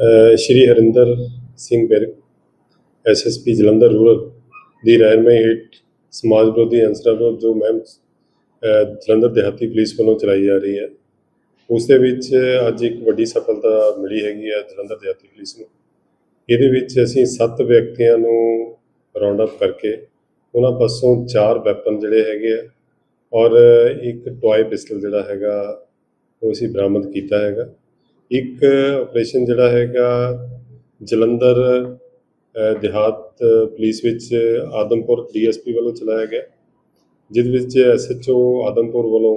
ਸ਼੍ਰੀ Harinder Singh Birk SSP Jalandhar rural ਦੀ ਰਹਿਨਮਾਈ ਹੇਠ ਸਮਾਜ ਵਿਰੋਧੀ ਅਨਸਰਾਂ ਵੱਲੋਂ ਜੋ ਮਹਿਮ ਜਲੰਧਰ ਦਿਹਾਤੀ ਪੁਲਿਸ ਵੱਲੋਂ ਚਲਾਈ ਜਾ ਰਹੀ ਹੈ, ਉਸ ਦੇ ਵਿੱਚ ਅੱਜ ਇੱਕ ਵੱਡੀ ਸਫਲਤਾ ਮਿਲੀ ਹੈਗੀ ਹੈ ਜਲੰਧਰ ਦਿਹਾਤੀ ਪੁਲਿਸ ਨੂੰ। ਇਹਦੇ ਵਿੱਚ ਅਸੀਂ ਸੱਤ ਵਿਅਕਤੀਆਂ ਨੂੰ ਰਾਉਂਡ ਅਪ ਕਰਕੇ ਉਹਨਾਂ ਪਾਸੋਂ ਚਾਰ ਵੈਪਨ ਜਿਹੜੇ ਹੈਗੇ ਆ ਔਰ ਇੱਕ ਟੌਏ ਪਿਸਟਲ ਜਿਹੜਾ ਹੈਗਾ ਉਹ ਅਸੀਂ ਬਰਾਮਦ ਕੀਤਾ ਹੈਗਾ। ਇੱਕ ਆਪਰੇਸ਼ਨ ਜਿਹੜਾ ਹੈਗਾ ਜਲੰਧਰ ਅ, ਦਿਹਾਤ ਪੁਲਿਸ ਵਿੱਚ ਆਦਮਪੁਰ ਡੀਐਸਪੀ ਵੱਲੋਂ ਚਲਾਇਆ ਗਿਆ। ਜਿਹਦੇ ਵਿੱਚ ਐਸਐਚਓ ਆਦਮਪੁਰ ਵੱਲੋਂ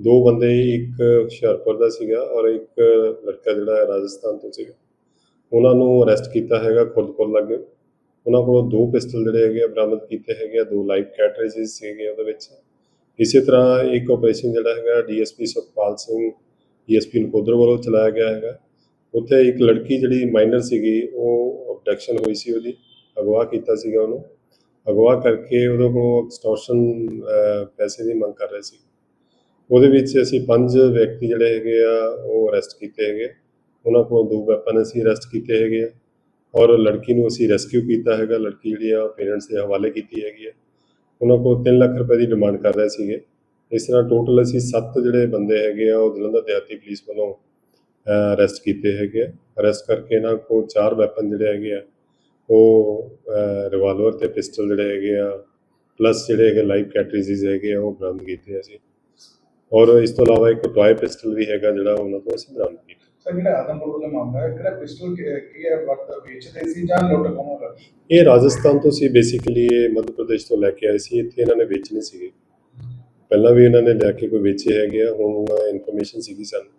ਦੋ ਬੰਦੇ ਇੱਕ ਹੁਸ਼ਿਆਰਪੁਰ ਦਾ ਸੀਗਾ ਔਰ ਇੱਕ ਲੜਕਾ ਜਿਹੜਾ ਹੈ ਰਾਜਸਥਾਨ ਤੋਂ ਸੀਗਾ। ਉਹਨਾਂ ਨੂੰ ਅਰੈਸਟ ਕੀਤਾ ਹੈਗਾ ਖੁਰਦਪੁਰ ਲੱਗੇ। ਉਹਨਾਂ ਕੋਲੋਂ ਦੋ ਪਿਸਟਲ ਜਿਹੜੇ ਹੈਗੇ ਆ ਬਰਾਮਦ ਕੀਤੇ ਹੈਗੇ ਆ ਦੋ ਲਾਈਵ ਕੈਟਰੇਜਸ ਸੀਗੇ ਉਹਦੇ ਵਿੱਚ। ਇਸੇ ਤਰ੍ਹਾਂ ਇੱਕ ਆਪਰੇਸ਼ਨ ਜਿਹੜਾ ਹੈਗਾ ਡੀਐਸਪੀ ਸੁਖਪਾਲ ਸਿੰਘ ਡੀਐਸਪੀ ਨਕੋਦਰ ਵੱਲੋਂ ਚਲਾਇਆ ਗਿਆ ਹੈਗਾ। ਉੱਥੇ ਇੱਕ ਲੜਕੀ ਜਿਹੜੀ ਮਾਈਨਰ ਸੀਗੀ, ਉਹ ਅਬਡਕਸ਼ਨ ਹੋਈ ਸੀ ਉਹਦੀ, ਅਗਵਾ ਕੀਤਾ ਸੀਗਾ ਉਹਨੂੰ। ਅਗਵਾ ਕਰਕੇ ਉਹਦੇ ਕੋਲੋਂ ਐਕਸਟੋਰਸ਼ਨ ਪੈਸੇ ਦੀ ਮੰਗ ਕਰ ਰਹੇ ਸੀ। ਉਹਦੇ ਵਿੱਚ ਅਸੀਂ ਪੰਜ ਵਿਅਕਤੀ ਜਿਹੜੇ ਹੈਗੇ ਆ, ਉਹ ਅਰੈਸਟ ਕੀਤੇ ਹੈਗੇ। ਉਹਨਾਂ ਕੋਲੋਂ ਦੋ ਵੈਪਨ ਅਸੀਂ ਅਰੈਸਟ ਕੀਤੇ ਹੈਗੇ ਆ। ਔਰ ਲੜਕੀ ਨੂੰ ਅਸੀਂ ਰੈਸਕਿਊ ਕੀਤਾ ਹੈਗਾ। ਲੜਕੀ ਜਿਹੜੀ ਆ ਪੇਰੈਂਟਸ ਦੇ ਹਵਾਲੇ ਕੀਤੀ ਹੈਗੀ ਆ। ਉਹਨਾਂ ਕੋਲ 3 ਲੱਖ ਰੁਪਏ ਦੀ ਡਿਮਾਂਡ ਕਰ ਰਹੇ ਸੀਗੇ। ਇਸ ਤਰ੍ਹਾਂ ਟੋਟਲ ਅਸੀਂ 7 ਜਿਹੜੇ ਬੰਦੇ ਹੈਗੇ ਆ ਉਹ ਜਲੰਧਰ ਦਿਹਾਤੀ ਪੁਲਿਸ ਵੱਲੋਂ ਅਰੈਸਟ ਕੀਤੇ ਹੈਗੇ ਆ। ਅਰੈਸਟ ਕਰਕੇ ਇਹਨਾਂ ਕੋਲ ਚਾਰ ਵੈਪਨ ਜਿਹੜੇ ਹੈਗੇ ਆ ਉਹ ਰਿਵਾਲਵਰ ਤੇ ਪਿਸਟਲ ਜਿਹੜੇ ਹੈਗੇ ਆ ਪਲੱਸ ਜਿਹੜੇ ਹੈਗੇ ਲਾਈਵ ਕੈਟਰੀਜਸ ਹੈਗੇ ਆ ਉਹ ਬਰਾਮਦ ਕੀਤੇ ਅਸੀਂ। ਔਰ ਇਸ ਤੋਂ ਇਲਾਵਾ ਇੱਕ ਟੌਏ ਪਿਸਟਲ ਵੀ ਹੈਗਾ ਜਿਹੜਾ ਉਹਨਾਂ ਤੋਂ ਅਸੀਂ ਬਰਾਮਦ ਕੀਤਾ। ਸਰ ਜਿਹੜਾ ਆਦਮਪੁਰ ਦਾ ਮਾਮਲਾ ਹੈ ਕਿਹੜਾ ਪਿਸਟਲ ਕੀ ਹੈ ਵਰਤ ਵੇਚਦੇ ਸੀ ਜਾਂ ਲੁੱਟ ਖੋਹ ਇਹ ਰਾਜਸਥਾਨ ਤੋਂ ਸੀ ਬੇਸਿਕਲੀ ਇਹ ਮੱਧ ਪ੍ਰਦੇਸ਼ ਤੋਂ ਲੈ ਕੇ ਆਏ ਸੀ ਇੱਥੇ ਇਹਨਾਂ ਨੇ ਵੇਚਣੇ ਸੀਗੇ। ਪਹਿਲਾਂ ਵੀ ਇਹਨਾਂ ਨੇ ਲੈ ਕੇ ਕੋਈ ਵੇਚੇ ਹੈਗੇ ਆ ਹੁਣ ਇਨਫੋਰਮੇਸ਼ਨ ਸੀਗੀ ਸਾਨੂੰ।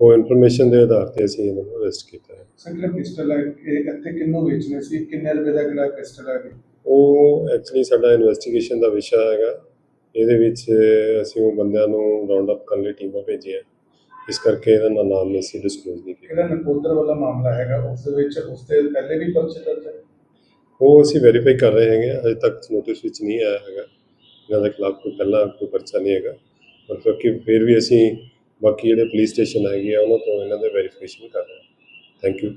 ਉਹ ਇਨਫੋਰਮੇਸ਼ਨ ਦੇ ਆਧਾਰ ਤੇ ਅਸੀਂ ਇਹਨਾਂ ਨੂੰ ਅਰੈਸਟ ਕੀਤਾ ਹੈ। ਜਿਹੜਾ ਪਿਸਟਲ ਹੈ ਇਹ ਇੱਥੇ ਕਿੰਨੂੰ ਵੇਚਣੇ ਸੀ? ਕਿੰਨੇ ਰੁਪਏ ਦਾ ਕਿਹੜਾ ਪਿਸਟਲ ਹੈ ਉਹ ਐਕਚੁਅਲੀ ਸਾਡਾ ਇਨਵੈਸਟੀਗੇਸ਼ਨ ਦਾ ਵਿਸ਼ਾ ਹੈਗਾ। ਇਹਦੇ ਵਿੱਚ ਅਸੀਂ ਉਹ ਬੰਦਿਆਂ ਨੂੰ ਰਾਉਂਡ ਅਪ ਕਰਨ ਲਈ ਟੀਮਾਂ ਭੇਜੀਆਂ। ਇਸ ਕਰਕੇ ਇਹਦਾ ਨਾ ਨਾਮ ਨਹੀਂ ਸੀ ਡਿਸਕਲੋਜ਼ ਨਹੀਂ ਕੀਤਾ। ਕਿਹੜਾ ਨਕੋਦਰ ਵਾਲਾ ਮਾਮਲਾ ਹੈਗਾ ਉਸ ਦੇ ਵਿੱਚ ਉਸ ਦੇ ਪਹਿਲੇ ਵੀ ਪਰਚੇ ਦਰਜ ਹੈ? ਉਹ ਅਸੀਂ ਵੈਰੀਫਾਈ ਕਰ ਰਹੇ ਹੈਗੇ ਹਾਂ। ਅਜੇ ਤੱਕ ਨੋਟਿਸ ਵਿੱਚ ਨਹੀਂ ਆਇਆ ਹੈਗਾ। ਇਹਨਾਂ ਦੇ ਖਿਲਾਫ ਕੋਈ ਪਹਿਲਾਂ ਕੋਈ ਪਰਚਾ ਨਹੀਂ ਹੈਗਾ। ਪਰ ਕਿਉਂਕਿ ਫਿਰ ਵੀ ਅਸੀਂ ਬਾਕੀ ਜਿਹੜੇ ਪੁਲਿਸ ਸਟੇਸ਼ਨ ਹੈਗੇ ਆ, ਉਹਨਾਂ ਤੋਂ ਇਹਨਾਂ ਦੇ ਵੈਰੀਫਿਕੇਸ਼ਨ ਕਰ ਰਹੇ ਹਾਂ। Thank you